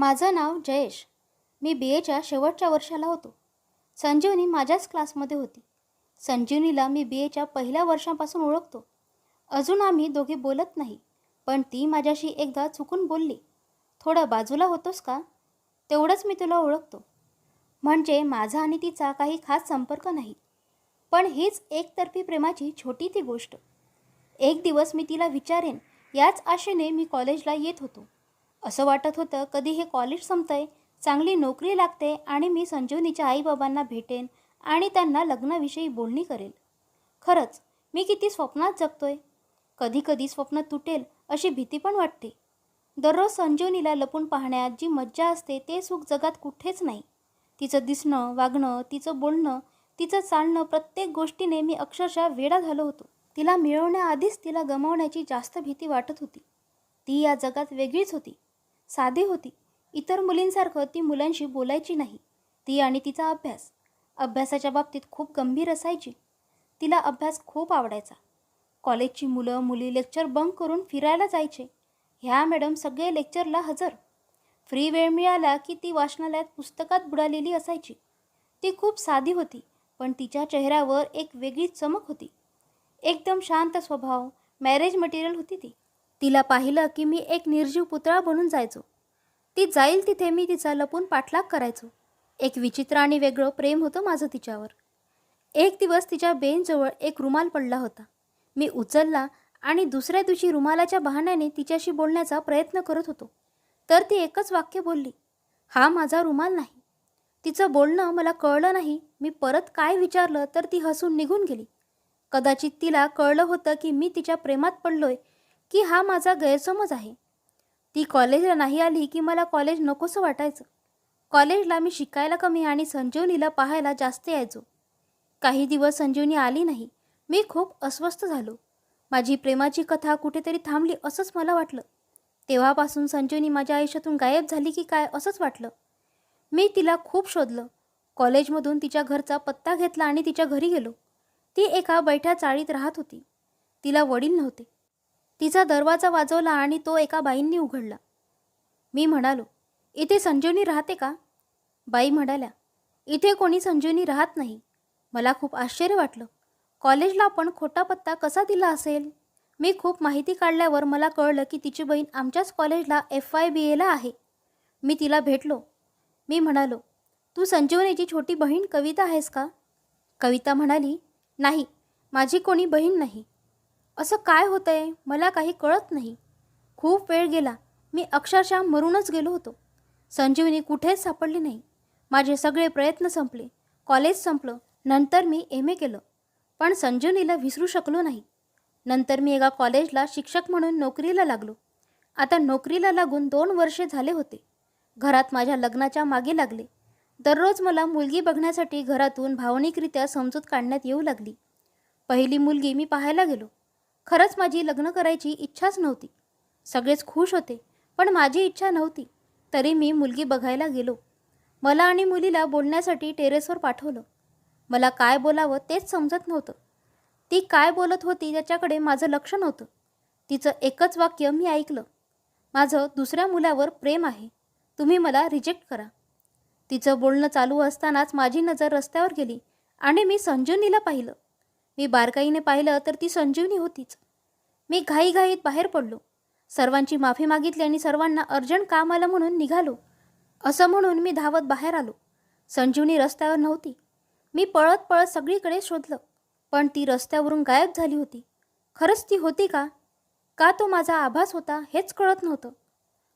माझं नाव जयेश. मी बी एच्या शेवटच्या वर्षाला होतो. संजीवनी माझ्याच क्लासमध्ये होती. संजीवनीला मी बी एच्या पहिल्या वर्षापासून ओळखतो. अजून आम्ही दोघे बोलत नाही पण ती माझ्याशी एकदा चुकून बोलली. थोडं बाजूला होतोस का? तेवढंच मी तुला ओळखतो. म्हणजे माझा आणि तिचा काही खास संपर्क नाही. पण हीच एकतर्फी प्रेमाची छोटी ती गोष्ट. एक दिवस मी तिला विचारेन याच आशेने मी कॉलेजला येत होतो. असं वाटत होतं कधी हे कॉलेज संपतंय? चांगली नोकरी लागते आणि मी संजीवनीच्या आईबाबांना भेटेन आणि त्यांना लग्नाविषयी बोलणी करेल खरंच मी किती स्वप्नात जगतोय. कधी कधी स्वप्न तुटेल अशी भीती पण वाटते. दररोज संजीवनीला लपून पाहण्यात जी मज्जा असते ते सुख जगात कुठेच नाही. तिचं दिसणं वागणं तिचं बोलणं तिचं चालणं प्रत्येक गोष्टीने मी अक्षरशः वेडा झालो होतो. तिला मिळवण्याआधीच तिला गमावण्याची जास्त भीती वाटत होती. ती या जगात वेगळीच होती. साधी होती. इतर मुलींसारखं ती मुलांशी बोलायची नाही. ती आणि तिचा अभ्यास. अभ्यासाच्या बाबतीत खूप गंभीर असायची. तिला अभ्यास खूप आवडायचा. कॉलेजची मुलं मुली लेक्चर बंक करून फिरायला जायचे. ह्या मॅडम सगळे लेक्चरला हजर. फ्री वेळ मिळाला की ती वाचनालयात पुस्तकात बुडालेली असायची. ती खूप साधी होती पण तिच्या चेहऱ्यावर एक वेगळी चमक होती. एकदम शांत स्वभाव मॅरेज मटेरियल होती ती. तिला पाहिलं की मी एक निर्जीव पुतळा बनून जायचो. ती जाईल तिथे मी तिचा लपून पाठलाग करायचो. एक विचित्र आणि वेगळं प्रेम होतं माझं तिच्यावर. एक दिवस तिच्या बेनजवळ एक रुमाल पडला होता. मी उचलला आणि दुसऱ्या दिवशी रुमालाच्या बहाण्याने तिच्याशी बोलण्याचा प्रयत्न करत होतो. तर ती एकच वाक्य बोलली हा माझा रुमाल नाही. तिचं बोलणं मला कळलं नाही. मी परत काय विचारलं तर ती हसून निघून गेली. कदाचित तिला कळलं होतं की मी तिच्या प्रेमात पडलोय की हा माझा गैरसमज आहे. ती कॉलेजला नाही आली की मला कॉलेज नकोसं वाटायचं. कॉलेजला मी शिकायला कमी आणि संजीवनीला पाहायला जास्त यायचो. काही दिवस संजीवनी आली नाही. मी खूप अस्वस्थ झालो. माझी प्रेमाची कथा कुठेतरी थांबली असंच मला वाटलं. तेव्हापासून संजीवनी माझ्या आयुष्यातून गायब झाली की काय असंच वाटलं. मी तिला खूप शोधलं. कॉलेजमधून तिच्या घरचा पत्ता घेतला आणि तिच्या घरी गेलो. ती एका बैठ्या चाळीत राहत होती. तिला वडील नव्हते. तिचा दरवाजा वाजवला आणि तो एका बाईंनी उघडला. मी म्हणालो इथे संजीवनी राहते का? बाई म्हणाल्या इथे कोणी संजीवनी राहत नाही. मला खूप आश्चर्य वाटलं. कॉलेजला पण खोटा पत्ता कसा दिला असेल? मी खूप माहिती काढल्यावर मला कळलं की तिची बहीण आमच्याच कॉलेजला एफ आय बी एला आहे. मी तिला भेटलो. मी म्हणालो तू संजीवनीची छोटी बहीण कविता आहेस का? कविता म्हणाली नाही माझी कोणी बहीण नाही. असं काय होतंय मला काही कळत नाही. खूप वेळ गेला. मी अक्षरशः मरूनच गेलो होतो. संजीवनी कुठेच सापडली नाही. माझे सगळे प्रयत्न संपले. कॉलेज संपलं. नंतर मी एम ए केलं. पण संजीवनीला विसरू शकलो नाही. नंतर मी एका कॉलेजला शिक्षक म्हणून नोकरीला लागलो. आता नोकरीला लागून दोन वर्षे झाले होते. घरात माझ्या लग्नाच्या मागे लागले. दररोज मला मुलगी बघण्यासाठी घरातून भावनिकरित्या समजूत काढण्यात येऊ लागली. पहिली मुलगी मी पाहायला गेलो. खरंच माझी लग्न करायची इच्छाच नव्हती. सगळेच खुश होते पण माझी इच्छा नव्हती. तरी मी मुलगी बघायला गेलो. मला आणि मुलीला बोलण्यासाठी टेरेसवर पाठवलं. मला काय बोलावं तेच समजत नव्हतं. ती काय बोलत होती त्याच्याकडे माझं लक्ष नव्हतं. तिचं एकच वाक्य मी ऐकलं. माझं दुसऱ्या मुलावर प्रेम आहे. तुम्ही मला रिजेक्ट करा. तिचं बोलणं चालू असतानाच माझी नजर रस्त्यावर गेली आणि मी संजीवनीला पाहिलं. मी बारकाईने पाहिलं तर ती संजीवनी होतीच. मी घाईघाईत बाहेर पडलो. सर्वांची माफी मागितली आणि सर्वांना अर्जंट काम आलं म्हणून निघालो. असं म्हणून मी धावत बाहेर आलो. संजीवनी रस्त्यावर नव्हती. मी पळत पळत सगळीकडे शोधलं. पण ती रस्त्यावरून गायब झाली होती. खरंच ती होती का? का तो माझा आभास होता हेच कळत नव्हतं.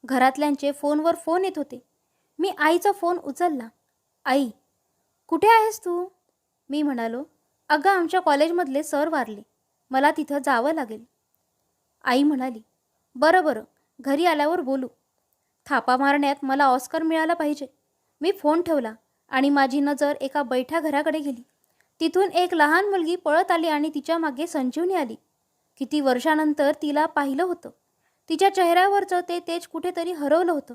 घरातल्यांचे फोनवर फोन येत होते. मी आईचा फोन उचलला. आई कुठे आहेस तू? मी म्हणालो. अगं आमच्या कॉलेजमधले सर वारले. मला तिथं जावं लागेल. आई म्हणाली बरं बरं घरी आल्यावर बोलू. थापा मारण्यात मला ऑस्कर मिळाला पाहिजे. मी फोन ठेवला आणि माझी नजर एका बैठ्या घराकडे गेली. तिथून एक लहान मुलगी पळत आली आणि तिच्यामागे संजीवनी आली. किती वर्षानंतर तिला पाहिलं होतं. तिच्या चेहऱ्यावरचं ते तेज कुठेतरी हरवलं होतं.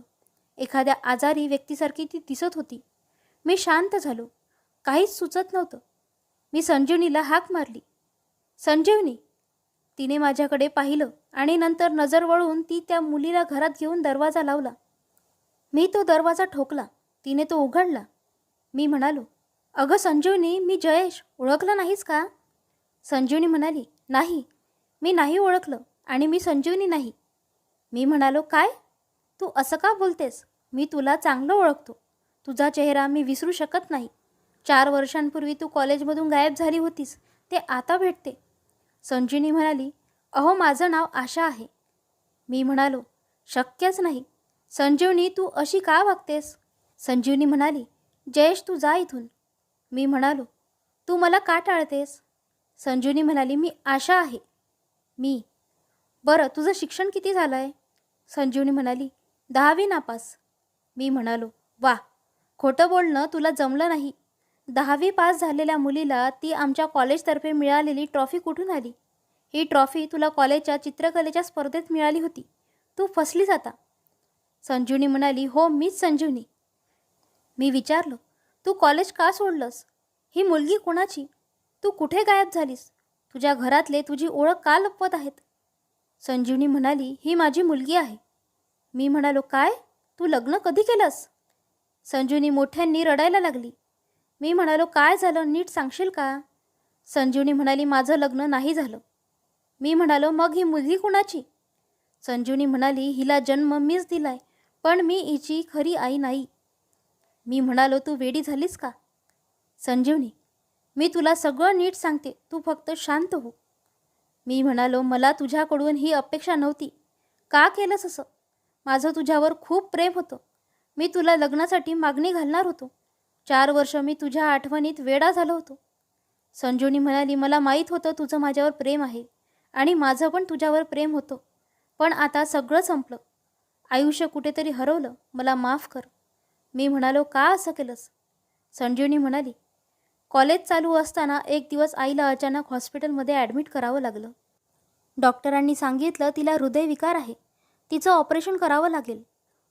एखाद्या आजारी व्यक्तीसारखी ती दिसत होती. मी शांत झालो. काहीच सुचत नव्हतं. मी संजीवनीला हाक मारली. संजीवनी तिने माझ्याकडे पाहिलं आणि नंतर नजर वळून ती त्या मुलीला घरात घेऊन दरवाजा लावला. मी तो दरवाजा ठोकला. तिने तो उघडला. मी म्हणालो अगं संजीवनी मी जयेश ओळखलं नाहीस का? संजीवनी म्हणाली नाही. मी नाही ओळखलं आणि मी संजीवनी नाही. मी म्हणालो काय? तू असं का बोलतेस? मी तुला चांगलं ओळखतो. तुझा चेहरा मी विसरू शकत नाही. चार वर्षांपूर्वी तू कॉलेजमधून गायब झाली होतीस ते आता भेटते. संजीवनी म्हणाली अहो माझं नाव आशा आहे. मी म्हणालो शक्यच नाही. संजीवनी तू अशी का वागतेस? संजीवनी म्हणाली जयेश तू जा इथून. मी म्हणालो तू मला का टाळतेस? संजीवनी म्हणाली मी आशा आहे. मी? बरं तुझं शिक्षण किती झालं आहे संजीवनी म्हणाली दहावी नापास. मी म्हणालो वा खोटं बोलणं तुला जमलं नाही. दहावी पास झालेल्या मुलीला ती आमच्या कॉलेजतर्फे मिळालेली ट्रॉफी कुठून आली? ही ट्रॉफी तुला कॉलेजच्या चित्रकलेच्या स्पर्धेत मिळाली होती. तू फसलीस आता. संजीवनी म्हणाली हो मीच संजीवनी. मी विचारलो तू कॉलेज का सोडलंस? ही मुलगी कोणाची? तू कुठे गायब झालीस? तुझ्या घरातले तुझी ओळख का लपवत आहेत? संजीवनी म्हणाली ही माझी मुलगी आहे. मी म्हणालो काय? तू लग्न कधी केलंस? संजीवनी मोठ्यांनी रडायला लागली. मी म्हणालो काय झालं? नीट सांगशील का? संजीवनी म्हणाली माझं लग्न नाही झालं. मी म्हणालो मग ही मुलगी कुणाची? संजीवनी म्हणाली हिला जन्म मीच दिलाय पण मी हिची खरी आई नाही. मी म्हणालो तू वेडी झालीस का? संजीवनी मी तुला सगळं नीट सांगते तू फक्त शांत हो. मी म्हणालो मला तुझ्याकडून ही अपेक्षा नव्हती. का केलंस असं? माझं तुझ्यावर खूप प्रेम होतं. मी तुला लग्नासाठी मागणी घालणार होतो. चार वर्ष मी तुझ्या आठवणीत वेडा झालो होतो. संजीवनी म्हणाली मला माहीत होतं तुझं माझ्यावर प्रेम आहे आणि माझं पण तुझ्यावर प्रेम होतं पण आता सगळं संपलं. आयुष्य कुठेतरी हरवलं मला माफ कर. मी म्हणालो का असं केलंस? संजीवनी म्हणाली कॉलेज चालू असताना एक दिवस आईला अचानक हॉस्पिटलमध्ये ॲडमिट करावं लागलं. डॉक्टरांनी सांगितलं तिला हृदयविकार आहे. तिचं ऑपरेशन करावं लागेल.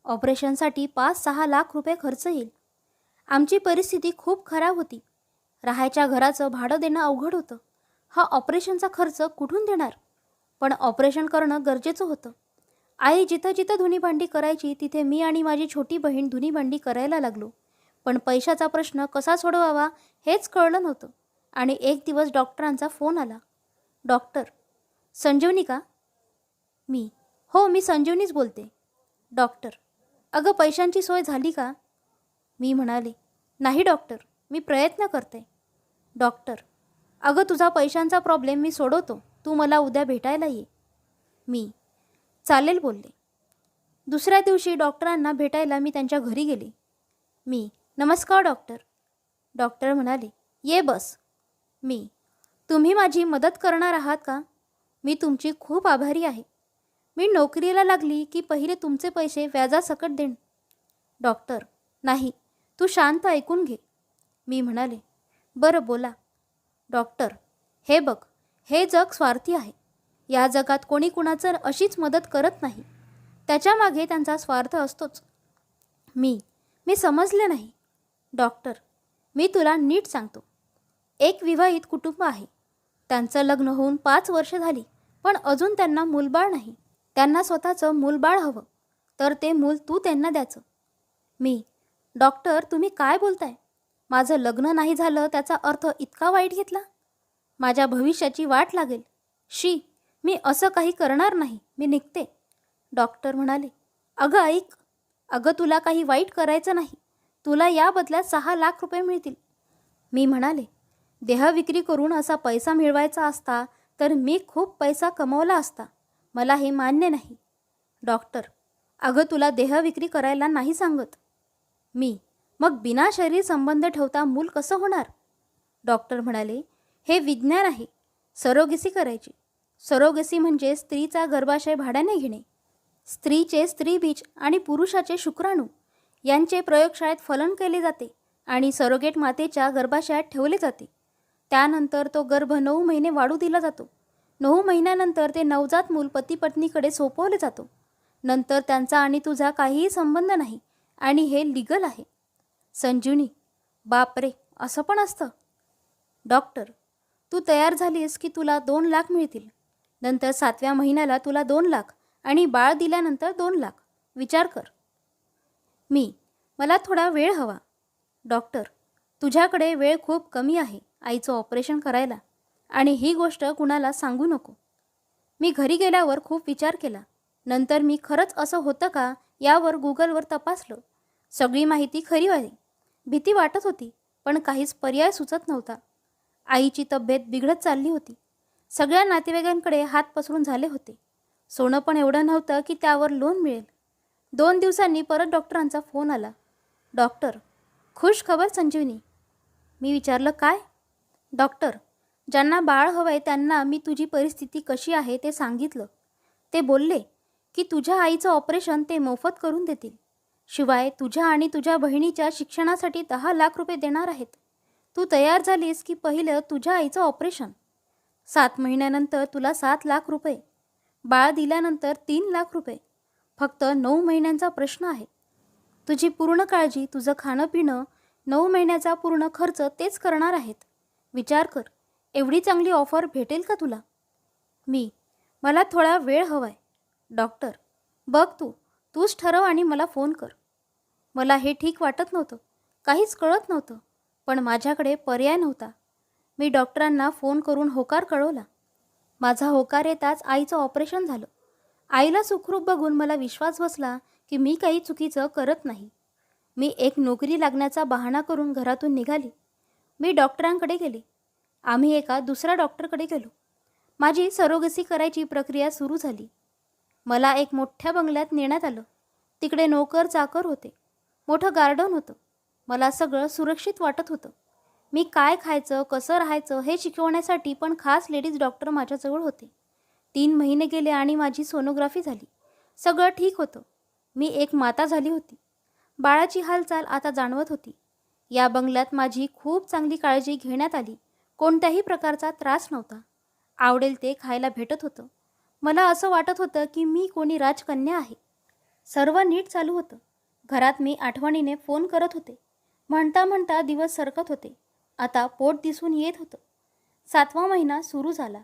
ऑपरेशनसाठी पाच सहा लाख रुपये खर्च येईल. आमची परिस्थिती खूप खराब होती. राहायच्या घराचं भाडं देणं अवघड होतं. हा ऑपरेशनचा खर्च कुठून देणार? पण ऑपरेशन करणं गरजेचं होतं. आई जिथं जिथं धुनी भांडी करायची तिथे मी आणि माझी छोटी बहीण धुनी भांडी करायला लागलो. पण पैशाचा प्रश्न कसा सोडवावा हेच कळलं नव्हतं. आणि एक दिवस डॉक्टरांचा फोन आला. डॉक्टर संजीवनी का? मी. हो मी संजीवनीच बोलते. डॉक्टर अगं पैशांची सोय झाली का? मी म्हणाले नाही डॉक्टर मी प्रयत्न करते. डॉक्टर अगं तुझा पैशांचा प्रॉब्लेम मी सोडवतो. तू मला उद्या भेटायला ये. मी चालेल बोलले. दुसऱ्या दिवशी डॉक्टरांना भेटायला मी त्यांच्या घरी गेले. मी नमस्कार डॉक्टर. डॉक्टर म्हणाले ये बस. मी तुम्ही माझी मदत करणार आहात का? मी तुमची खूप आभारी आहे. मी नोकरीला लागली की पहिले तुमचे पैसे व्याजासकट देईन डॉक्टर नाही तू शांत ऐकून घे. मी म्हणाले बरं बोला. डॉक्टर हे बघ हे जग स्वार्थी आहे. या जगात कोणी कुणाचं अशीच मदत करत नाही. त्याच्यामागे त्यांचा स्वार्थ असतोच. मी मी समजले नाही. डॉक्टर मी तुला नीट सांगतो. एक विवाहित कुटुंब आहे. त्यांचं लग्न होऊन पाच वर्ष झाली पण अजून त्यांना मूलबाळ नाही. त्यांना स्वतःचं मूलबाळ हवं. तर ते मूल तू त्यांना द्यायचं. मी डॉक्टर तुम्ही काय बोलताय? माझं लग्न नाही झालं त्याचा अर्थ इतका वाईट घेतला? माझ्या भविष्याची वाट लागेल. शी मी असं काही करणार नाही मी निघते. डॉक्टर म्हणाले अगं ऐक अगं तुला काही वाईट करायचं नाही. तुला या बदल्यात सहा लाख रुपये मिळतील. मी म्हणाले देहविक्री करून असा पैसा मिळवायचा असता तर मी खूप पैसा कमवला असता. मला हे मान्य नाही. डॉक्टर अगं तुला देहविक्री करायला नाही सांगत. मी. मग बिना शरीर संबंध ठेवता मूल कसं होणार? डॉक्टर म्हणाले हे विज्ञान आहे सरोगेसी करायची. सरोगेसी म्हणजे स्त्रीचा गर्भाशय भाड्याने घेणे. स्त्रीचे स्त्रीबीज आणि पुरुषाचे शुक्राणू. यांचे प्रयोगशाळेत फलन केले जाते आणि सरोगेट मातेच्या गर्भाशयात ठेवले जाते. त्यानंतर तो गर्भ नऊ महिने वाढू दिला जातो. नऊ महिन्यानंतर ते नवजात मूल पती पत्नीकडे सोपवले जातो. नंतर त्यांचा आणि तुझा काहीही संबंध नाही. आणि हे लिगल आहे. संजीवनी बापरे असं पण असतं. डॉक्टर तू तयार झालीस की तुला दोन लाख मिळतील. नंतर सातव्या महिन्याला तुला दोन लाख आणि बाळ दिल्यानंतर दोन लाख. विचार कर. मी मला थोडा वेळ हवा. डॉक्टर तुझ्याकडे वेळ खूप कमी आहे आईचं ऑपरेशन करायला. आणि ही गोष्ट कुणाला सांगू नको. मी घरी गेल्यावर खूप विचार केला. नंतर मी खरंच असं होतं का यावर गुगलवर तपासलं. सगळी माहिती खरी आहे. भीती वाटत होती पण काहीच पर्याय सुचत नव्हता. आईची तब्येत बिघडत चालली होती. सगळ्या नातेवाईकांकडे हात पसरून झाले होते. सोनं पण एवढं नव्हतं की त्यावर लोन मिळेल. दोन दिवसांनी परत डॉक्टरांचा फोन आला. डॉक्टर खुश खबर संजीवनी? मी विचारलं काय? डॉक्टर ज्यांना बाळ हवं आहे त्यांना मी तुझी परिस्थिती कशी आहे ते सांगितलं. ते बोलले की तुझ्या आईचं ऑपरेशन ते मोफत करून देतील. शिवाय तुझ्या आणि तुझ्या बहिणीच्या शिक्षणासाठी दहा लाख रुपये देणार आहेत. तू तयार झालीस की पहिलं तुझ्या आईचं ऑपरेशन. सात महिन्यानंतर तुला सात लाख रुपये. बाळ दिल्यानंतर तीन लाख रुपये. फक्त नऊ महिन्यांचा प्रश्न आहे. तुझी पूर्ण काळजी तुझं खाणं पिणं नऊ महिन्याचा पूर्ण खर्च तेच करणार आहेत. विचार कर एवढी चांगली ऑफर भेटेल का तुला? मी मला थोडा वेळ हवाय. डॉक्टर बघ तू तूच ठरव आणि मला फोन कर. मला हे ठीक वाटत नव्हतं. काहीच कळत नव्हतं. पण माझ्याकडे पर्याय नव्हता. मी डॉक्टरांना फोन करून होकार कळवला. माझा होकार येताच आईचं ऑपरेशन झालं. आईला सुखरूप बघून मला विश्वास बसला की मी काही चुकीचं करत नाही. मी एक नोकरी लागण्याचा बहाणा करून घरातून निघाली. मी डॉक्टरांकडे गेले. आम्ही एका दुसऱ्या डॉक्टरकडे गेलो. माझी सरोगसी करायची प्रक्रिया सुरू झाली. मला एक मोठ्या बंगल्यात नेण्यात आलं. तिकडे नोकर चाकर होते. मोठं गार्डन होतं. मला सगळं सुरक्षित वाटत होतं. मी काय खायचं कसं राहायचं हे शिकवण्यासाठी पण खास लेडीज डॉक्टर माझ्याजवळ होते. तीन महिने गेले आणि माझी सोनोग्राफी झाली. सगळं ठीक होतं. मी एक माता झाली होती. बाळाची हालचाल आता जाणवत होती. या बंगल्यात माझी खूप चांगली काळजी घेण्यात आली. कोणत्याही प्रकारचा त्रास नव्हता. आवडेल ते खायला भेटत होतं. मला असं वाटत होतं की मी कोणी राजकन्या आहे. सर्व नीट चालू होतं. घरात मी आठवणीने फोन करत होते. म्हणता म्हणता दिवस सरकत होते. आता पोट दिसून येत होतं. सातवा महिना सुरू झाला.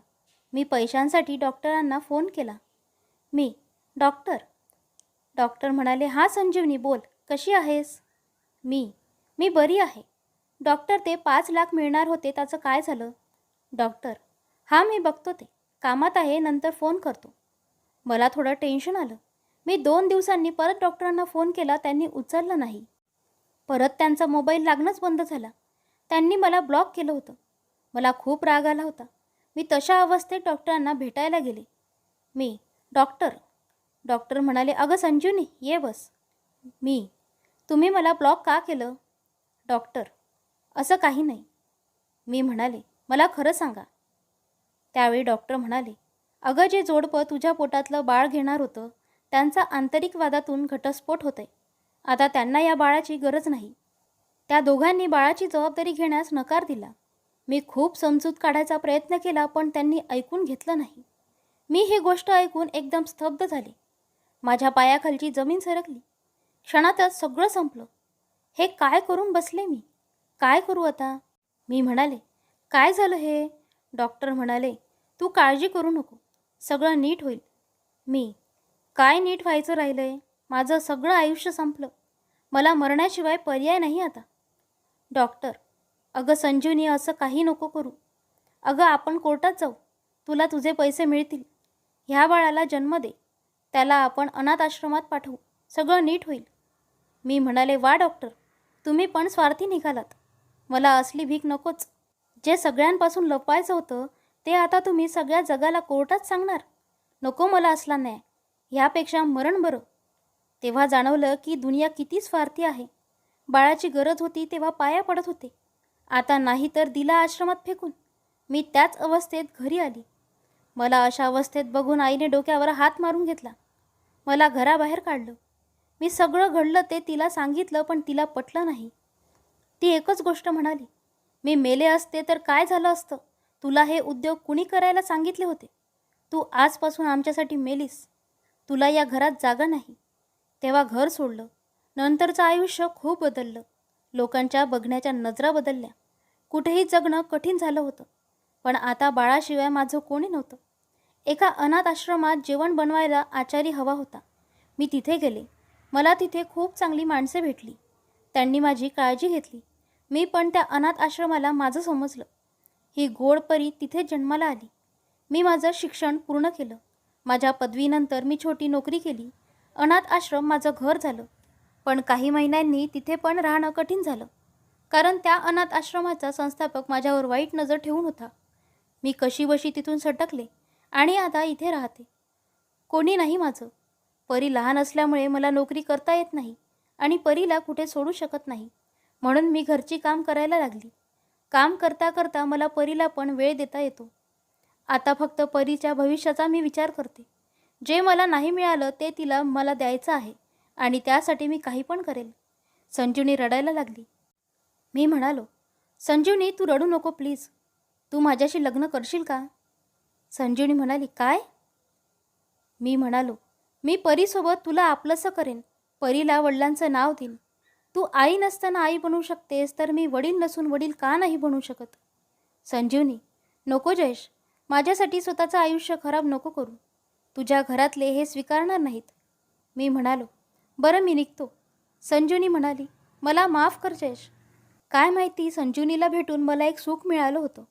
मी पैशांसाठी डॉक्टरांना फोन केला. मी डॉक्टर. डॉक्टर म्हणाले हां संजीवनी बोल. कशी आहेस? मी मी बरी आहे. डॉक्टर ते पाच लाख मिळणार होते त्याचं काय झालं? डॉक्टर. हां मी बघतो ते. कामात आहे नंतर फोन करतो. मला थोडं टेन्शन आलं. मी दोन दिवसांनी परत डॉक्टरांना फोन केला त्यांनी उचललं नाही. परत त्यांचा मोबाईल लागणंच बंद झाला. त्यांनी मला ब्लॉक केलं होतं. मला खूप राग आला होता. मी तशा अवस्थेत डॉक्टरांना भेटायला गेले. मी डॉक्टर. डॉक्टर म्हणाले अगं संजीवनी ये बस. मी तुम्ही मला ब्लॉक का केलं? डॉक्टर. असं काही नाही. मी म्हणाले मला खरं सांगा. त्यावेळी डॉक्टर म्हणाले अगं जे जोडपं तुझ्या पोटातलं बाळ घेणार होतं त्यांचा आंतरिक वादातून घटस्फोट होतंय. आता त्यांना या बाळाची गरज नाही. त्या दोघांनी बाळाची जबाबदारी घेण्यास नकार दिला. मी खूप समजूत काढायचा प्रयत्न केला पण त्यांनी ऐकून घेतलं नाही. मी ही गोष्ट ऐकून एकदम स्तब्ध झाले. माझ्या पायाखालची जमीन सरकली. क्षणातच सगळं संपलं. हे काय करून बसले मी? काय करू आता? मी म्हणाले काय झालं हे? डॉक्टर म्हणाले तू काळजी करू नको. सगळं नीट होईल. मी. काय नीट व्हायचं राहिलं आहे माझं सगळं आयुष्य संपलं. मला मरण्याशिवाय पर्याय नाही आता. डॉक्टर. अगं संजीवनी असं काही नको करू. अगं आपण कोर्टात जाऊ. तुला तुझे पैसे मिळतील. ह्या बाळाला जन्म दे. त्याला आपण अनाथ आश्रमात पाठवू. सगळं नीट होईल. मी म्हणाले वा डॉक्टर. तुम्ही पण स्वार्थी निघालात. मला असली भीक नकोच. जे सगळ्यांपासून लपवायचं होतं ते आता तुम्ही सगळ्या जगाला कोर्टात सांगणार. नको मला असला न्याय. ह्यापेक्षा मरण बरं. तेव्हा जाणवलं की दुनिया किती स्वार्थी आहे. बाळाची गरज होती तेव्हा पाया पडत होते. आता नाही तर दिला आश्रमात फेकून. मी त्याच अवस्थेत घरी आली. मला अशा अवस्थेत बघून आईने डोक्यावर हात मारून घेतला. मला घराबाहेर काढलं. मी सगळं घडलं ते तिला सांगितलं पण तिला पटलं नाही. ती एकच गोष्ट म्हणाली. मी मेले असते तर काय झालं असतं? तुला हे उद्योग कुणी करायला सांगितले होते? तू आजपासून आमच्यासाठी मेलीस. तुला या घरात जागा नाही. तेव्हा घर सोडलं. नंतरचं आयुष्य खूप बदललं. लोकांच्या बघण्याच्या नजरा बदलल्या. कुठेही जगणं कठीण झालं होतं. पण आता बाळाशिवाय माझं कोणी नव्हतं. एका अनाथ आश्रमात जेवण बनवायला आचारी हवा होता. मी तिथे गेले. मला तिथे खूप चांगली माणसे भेटली. त्यांनी माझी काळजी घेतली. मी पण त्या अनाथ आश्रमाला माझं समजलं. ही गोड परी तिथे जन्माला आली. मी माझं शिक्षण पूर्ण केलं. माझ्या पदवीनंतर मी छोटी नोकरी केली. अनाथ आश्रम माझं घर झालं. पण काही महिन्यांनी तिथे पण राहणं कठीण झालं. कारण त्या अनाथ आश्रमाचा संस्थापक माझ्यावर वाईट नजर ठेवून होता. मी कशीबशी तिथून सटकले आणि आता इथे राहते. कोणी नाही माझं. परी लहान असल्यामुळे मला नोकरी करता येत नाही आणि परीला कुठे सोडू शकत नाही. म्हणून मी घरची काम करायला लागली. काम करता करता मला परीला पण वेळ देता येतो. आता फक्त परीच्या भविष्याचा मी विचार करते. जे मला नाही मिळालं ते तिला मला द्यायचं आहे आणि त्यासाठी मी काही पण करेल. संजीवनी रडायला लागली. मी म्हणालो संजीवनी तू रडू नको प्लीज. तू माझ्याशी लग्न करशील का? संजीवनी म्हणाली काय? मी म्हणालो मी परीसोबत तुला आपलंसं करेन. परीला वडिलांचं नाव देईन. तू आई नसताना आई बनू शकतेस तर मी वडील नसून वडील का नाही बनू शकत? संजीवनी नको जयेश माझ्यासाठी स्वतःचं आयुष्य खराब नको करू. तुझ्या घरातले हे स्वीकारणार नाहीत. मी म्हणालो बरं मी निघतो. संजीवनी म्हणाली मला माफ कर जयेश. काय माहिती संजीवनीला भेटून मला एक सुख मिळालं होतं.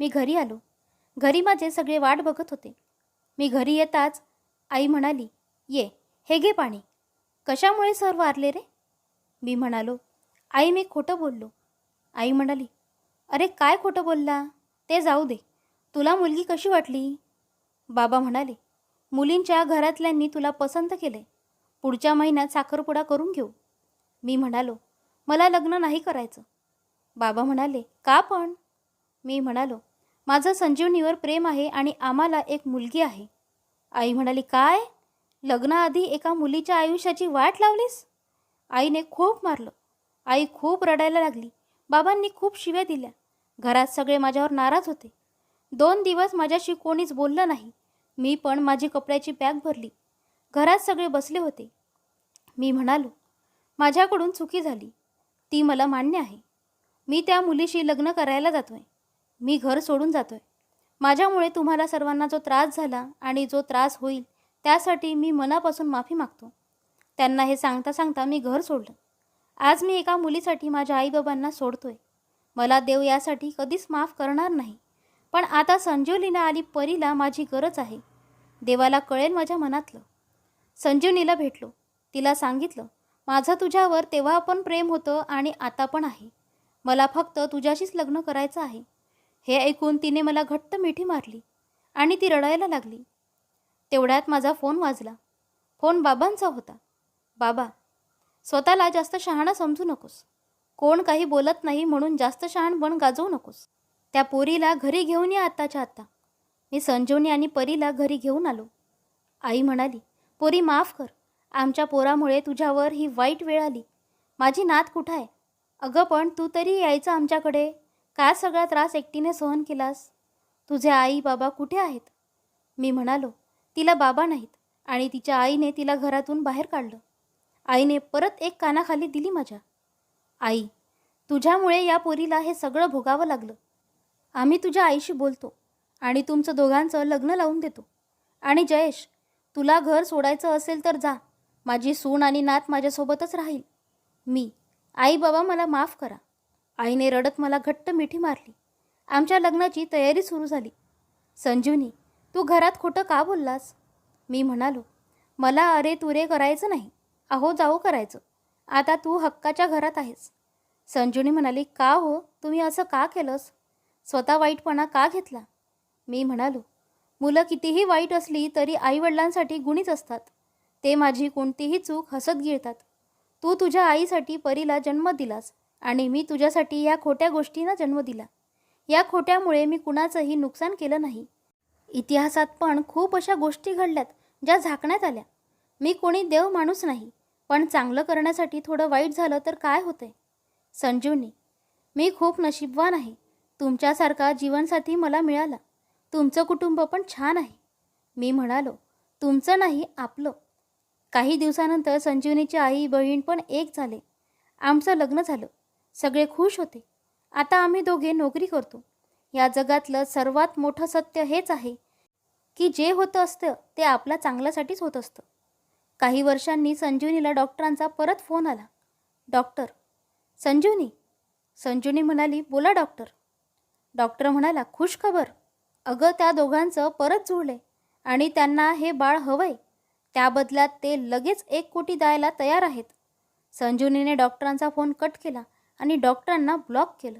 मी घरी आलो. घरी माझे सगळे वाट बघत होते. मी घरी येताच आई म्हणाली ये हे घे पाणी. कशामुळे सर वारले रे? मी म्हणालो आई मी खोटं बोललो. आई म्हणाली अरे काय खोटं बोलला? ते जाऊ दे. तुला मुलगी कशी वाटली? बाबा म्हणाले मुलींच्या घरातल्यांनी तुला पसंत केले पुढच्या महिन्यात साखरपुडा करून घेऊ. मी म्हणालो मला लग्न नाही करायचं. बाबा म्हणाले का पण? मी म्हणालो माझं संजीवनीवर प्रेम आहे आणि आम्हाला एक मुलगी आहे. आई म्हणाली काय? लग्नाआधी एका मुलीच्या आयुष्याची वाट लावलीस? आईने खूप मारलं. आई खूप रडायला लागली. बाबांनी खूप शिव्या दिल्या. घरात सगळे माझ्यावर नाराज होते. दोन दिवस माझ्याशी कोणीच बोललं नाही. मी पण माझी कपड्याची बॅग भरली. घरात सगळे बसले होते. मी म्हणालो माझ्याकडून चुकी झाली. ती मला मान्य आहे. मी त्या मुलीशी लग्न करायला जातोय. मी घर सोडून जातोय. माझ्यामुळे तुम्हाला सर्वांना जो त्रास झाला आणि जो त्रास होईल त्यासाठी मी मनापासून माफी मागतो. त्यांना हे सांगता सांगता मी घर सोडलं. आज मी एका मुलीसाठी माझ्या आईबाबांना सोडतोय. मला देव यासाठी कधीच माफ करणार नाही. पण आता संजीवलीला आली परीला माझी गरज आहे. देवाला कळेल माझ्या मनातलं. संजीवनीला भेटलो. तिला सांगितलं माझं तुझ्यावर तेव्हा पण प्रेम होतं आणि आता पण आहे. मला फक्त तुझ्याशीच लग्न करायचं आहे. हे ऐकून तिने मला घट्ट मिठी मारली आणि ती रडायला लागली. तेवढ्यात माझा फोन वाजला. फोन बाबांचा होता. बाबा स्वतःला जास्त शहाणा समजू नकोस. कोण काही बोलत नाही म्हणून जास्त शहाणपण गाजवू नकोस. त्या पोरीला घरी घेऊन या आत्ताच्या आत्ता. मी संजीवनी आणि परीला घरी घेऊन आलो. आई म्हणाली पोरी माफ कर. आमच्या पोरामुळे तुझ्यावर ही वाईट वेळ आली. माझी नात कुठं आहे? अगं पण तू तरी यायचं आमच्याकडे. का सगळा त्रास एकटीने सहन केलास? तुझे आई बाबा कुठे आहेत? मी म्हणालो तिला बाबा नाहीत. आणि तिच्या आईने तिला घरातून बाहेर काढलं. आईने परत एक कानाखाली दिली माझ्या. आई तुझ्यामुळे या पोरीला हे सगळं भोगावं लागलं. आम्ही तुझ्या आईशी बोलतो आणि तुमचं दोघांचं लग्न लावून देतो. आणि जयेश तुला घर सोडायचं असेल तर जा. माझी सून आणि नात माझ्यासोबतच राहील. मी आई बाबा मला माफ करा. आईने रडत मला घट्ट मिठी मारली. आमच्या लग्नाची तयारी सुरू झाली. संजीवनी तू घरात खोटं का बोललास? मी म्हणालो मला अरे तुरे करायचं नाही. अहो जाऊ करायचं. आता तू हक्काच्या घरात आहेस. संजूनी म्हणाली का हो? तुम्ही असं का केलंस? स्वतः वाईटपणा का घेतला? मी म्हणालो मुलं कितीही वाईट असली तरी आईवडिलांसाठी गुणीच असतात. ते माझी कोणतीही चूक हसत गिळतात. तू तुझ्या आईसाठी परीला जन्म दिलास आणि मी तुझ्यासाठी या खोट्या गोष्टींना जन्म दिला. या खोट्यामुळे मी कुणाचंही नुकसान केलं नाही. इतिहासात पण खूप अशा गोष्टी घडल्यात ज्या झाकण्यात आल्या. मी कोणी देव माणूस नाही. पण चांगलं करण्यासाठी थोडं वाईट झालं तर काय होते संजीवनी मी खूप नशीबवान आहे. तुमच्यासारखा जीवनसाथी मला मिळाला. तुमचं कुटुंब पण छान आहे. मी म्हणालो तुमचं नाही आपलं. काही दिवसानंतर संजीवनीची आई बहीण पण एक झाले. आमचं लग्न झालं. सगळे खुश होते. आता आम्ही दोघे नोकरी करतो. या जगातलं सर्वात मोठं सत्य हेच आहे की जे होतं असतं ते आपल्या चांगल्यासाठीच होत असतं. काही वर्षांनी संजीवनीला डॉक्टरांचा परत फोन आला. डॉक्टर. संजीवनी. संजीवनी म्हणाली बोला डॉक्टर. डॉक्टर म्हणाला खुश खबर अगं त्या दोघांचं परत जुळले आणि त्यांना हे बाळ हवंय. त्या बदल्यात ते लगेच एक कोटी द्यायला तयार आहेत. संजीवनीने डॉक्टरांचा फोन कट केला आणि डॉक्टरांना ब्लॉक केलं.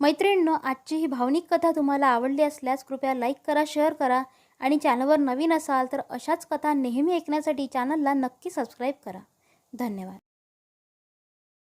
मैत्रिणींनो आजची ही भावनिक कथा तुम्हाला आवडली असल्यास कृपया लाईक करा शेअर करा आणि चॅनलवर नवीन असाल तर अशाच कथा नेहमी ऐकण्यासाठी चॅनलला नक्की सबस्क्राईब करा. धन्यवाद.